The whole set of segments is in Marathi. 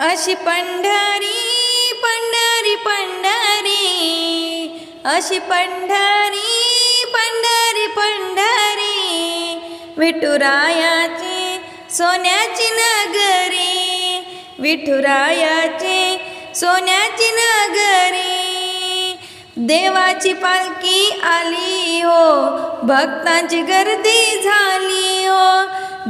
अशी पंढरी पंढरी पंढरी. अशी पंढरी पंढरी पंढरी. विठुरायाची सोन्याची नगरी. विठुरायाची सोन्याची नगरी. देवाची पालखी आली हो भक्तांची गर्दी झाली हो.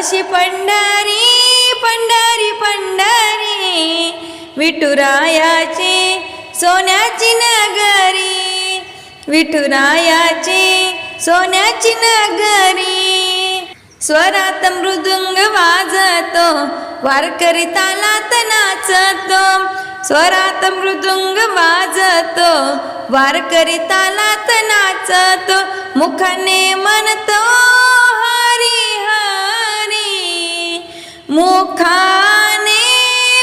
अशी पंढरी पंढरी पंढरी. विठुरायाची सोन्याची नगरी. विठुरायाची सोन्याची नगरी. स्वरात मृदुंग वाजतो वारकरी तालात नाचतो. स्वरात मृदुंग वाजतो वारकरी तालात नाचतो. मुखाने म्हणतो मुखाने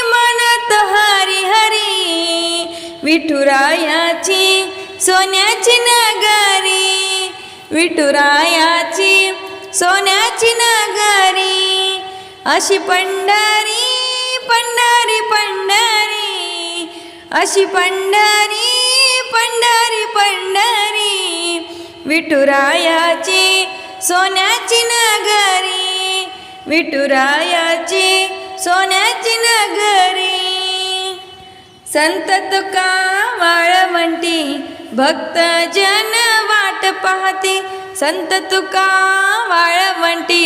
म्हणत हरी हरी विठुरायाची सोन्याची नगरी विठुरायाची सोन्याची नगरी अशी पंढरी पंढरी पंढरी अशी पंढरी पंढरी पंढरी विठुरायाची सोन्याची नगरी विठुरायाची सोन्याची नगरी. संत तुका वाळवंटी भक्त जन वाट पाहती. संत तुका वाळवंटी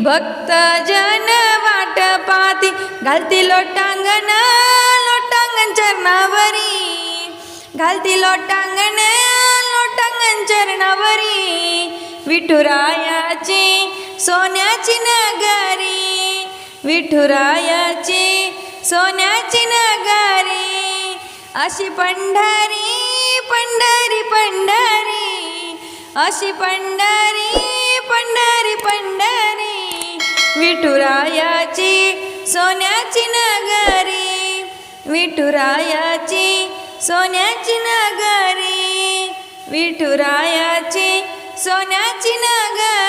भक्त जन वाट पाहती. घालती लोटांगण लोटांगण चरणावरी घालती लोटांगण लोटांगण चरणावरी विठुरायाची सोन्याची नगरी विठुरायाची सोन्याची नगरी अशी पंढरी पंढरी पंढरी अशी पंढरी पंढरी पंढरी विठुरायाची सोन्याची नगरी विठुरायाची सोन्याची नगरी विठुरायाची सोन्याची नगरी.